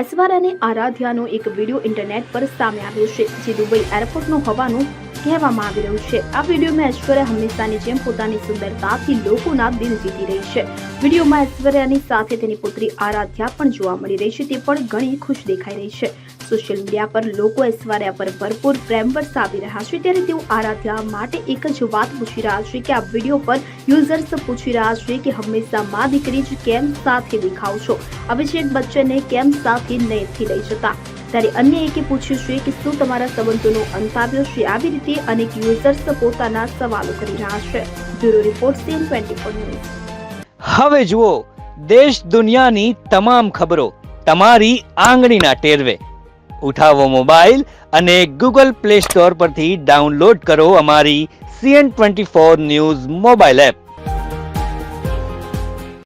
એસવાર અને આરાધ્યાનો એક video internet પર સામે આવ્યો છે જે દુબઈ એરપોર્ટનો હોવાનું કહેવામાં આવી રહ્યું છે. આ વિડીયોમાં ઐશ્વર્યા હંમેશાની જેમ પોતાની સુંદરતાથી લોકોના દિલ જીતી રહી છે. વિડીયોમાં ઐશ્વર્યાની સાથે તેની પુત્રી આરાધ્યા પણ જોવા મળી રહી છે. તે પણ ઘણી ખુશ દેખાઈ રહી છે. સોશિયલ મીડિયા પર લોકો ઐશ્વર્યા પર ભરપૂર પ્રેમ વરસાવી રહ્યા છે. ત્યારે તેઓ આરાધ્યા માટે એક જ વાત પૂછી રહ્યા છે કે આ વીડિયો પર યુઝર્સ પૂછી રહ્યા છે કે હંમેશા માં દીકરી જ કેમ સાથે દેખાવ છો? અભિષેક બચ્ચને કેમ સાથે નથી લઈ જતા? ત્યારે અન્ય એકે પૂછ્યું છે કે શું તમારા સંબંધોનો અંત આવ્યો છે? આવી રીતે અનેક યુઝર્સ પોતાના સવાલો કરી રહ્યા છે. બ્યુરો રિપોર્ટ સીએન ટ્વેન્ટી હવે જુઓ, દેશ દુનિયાની તમામ ખબરો તમારી આંગળીના ટેરવે. ઉઠાવો મોબાઈલ અને ગૂગલ પ્લે સ્ટોર પરથી ડાઉનલોડ કરો અમારી CN twenty four news mobile app.